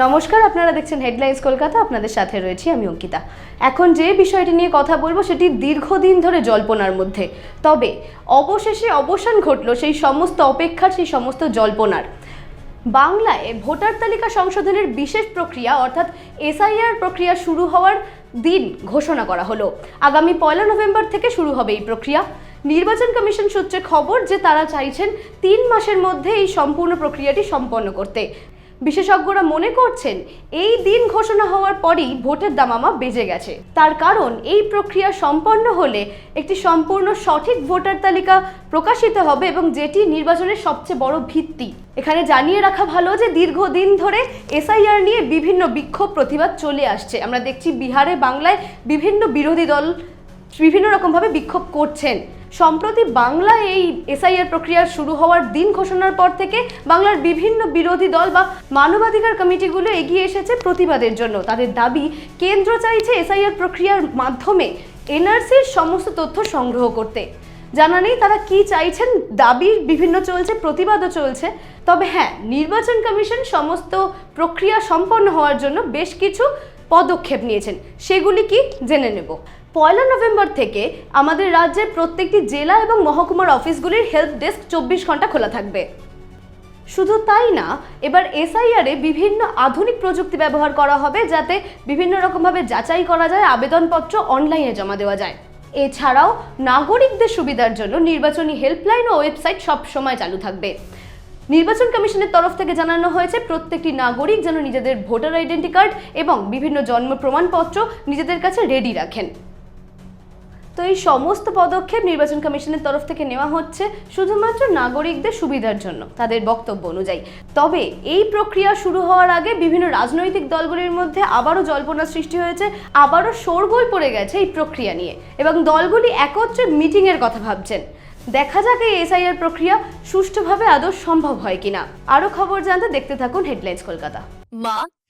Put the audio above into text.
নমস্কার, আপনারা দেখছেন হেডলাইন্স কলকাতা, আপনাদের সাথে রয়েছি আমি অঙ্কিতা। এখন যে বিষয়টি নিয়ে কথা বলব সেটি দীর্ঘদিন ধরে জল্পনার মধ্যে। তবে অবশেষে অবসান ঘটলো সেই সমস্ত অপেক্ষার, সেই সমস্ত জল্পনার। বাংলায় ভোটার তালিকা সংশোধনের বিশেষ প্রক্রিয়া, অর্থাৎ এসআইআর প্রক্রিয়া শুরু হওয়ার দিন ঘোষণা করা হলো। আগামী পয়লা নভেম্বর থেকে শুরু হবে এই প্রক্রিয়া। নির্বাচন কমিশন সূত্রে খবর যে তারা চাইছেন তিন মাসের মধ্যে এই সম্পূর্ণ প্রক্রিয়াটি সম্পন্ন করতে। বিশেষজ্ঞরা মনে করছেন এই দিন ঘোষণা হওয়ার পরই ভোটের দামামা বেজে গেছে। তার কারণ, এই প্রক্রিয়া সম্পন্ন হলে একটি সম্পূর্ণ সঠিক ভোটার তালিকা প্রকাশিত হবে এবং যেটি নির্বাচনের সবচেয়ে বড় ভিত্তি। এখানে জানিয়ে রাখা ভালো যে দীর্ঘদিন ধরে এসআইআর নিয়ে বিভিন্ন বিক্ষোভ প্রতিবাদ চলে আসছে। আমরা দেখছি বিহারে, বাংলায় বিভিন্ন বিরোধী দল বিভিন্ন রকমভাবে বিক্ষোভ করছেন। সম্প্রতি বাংলায় এই এসআইআর প্রক্রিয়া শুরু হওয়ার দিন ঘোষণার পর থেকে বাংলার বিভিন্ন বিরোধী দল বা মানবাধিকার কমিটিগুলো এগিয়ে এসেছে প্রতিবাদের জন্য। তাদের দাবি, কেন্দ্র চাইছে এসআইআর প্রক্রিয়ার মাধ্যমে এনআরসির সমস্ত তথ্য সংগ্রহ করতে। জানা নেই তারা কি চাইছেন, দাবি বিভিন্ন চলছে, প্রতিবাদও চলছে। তবে হ্যাঁ নির্বাচন কমিশন সমস্ত প্রক্রিয়া সম্পন্ন হওয়ার জন্য বেশ কিছু পদক্ষেপ নিয়েছেন। সেগুলি কি, জেনে নেব। পয়লা নভেম্বর থেকে আমাদের রাজ্যের প্রত্যেকটি জেলা এবং মহকুমার অফিসগুলির হেল্প ডেস্ক চব্বিশ ঘণ্টা খোলা থাকবে। শুধু তাই না, এবার এসআইআরে বিভিন্ন আধুনিক প্রযুক্তি ব্যবহার করা হবে যাতে বিভিন্ন রকমভাবে যাচাই করা যায়, আবেদনপত্র অনলাইনে জমা দেওয়া যায়। এছাড়াও নাগরিকদের সুবিধার জন্য নির্বাচনী হেল্পলাইন ও ওয়েবসাইট সবসময় চালু থাকবে। নির্বাচন কমিশনের তরফ থেকে জানানো হয়েছে, প্রত্যেকটি নাগরিক যেন নিজেদের ভোটার আইডেন্টি কার্ড এবং বিভিন্ন জন্ম প্রমাণপত্র নিজেদের কাছে রেডি রাখেন। তো এই সমস্ত পদক্ষেপ নির্বাচন কমিশনের তরফ থেকে নেওয়া হচ্ছে শুধুমাত্র নাগরিকদের সুবিধার জন্য তাদের বক্তব্য অনুযায়ী। তবে এই প্রক্রিয়া শুরু হওয়ার আগে বিভিন্ন রাজনৈতিক দলগুলির মধ্যে আবারও জল্পনা সৃষ্টি হয়েছে আবারও শোরগোল পড়ে গেছে এই প্রক্রিয়া নিয়ে এবং দলগুলি একত্রে মিটিংয়ের কথা ভাবছেন। দেখা যাক এই এসআইআর প্রক্রিয়া সুষ্ঠুভাবে আদৌ সম্ভব হয় কিনা। আরও খবর জানতে দেখতে থাকুন headlines Kolkata Ma,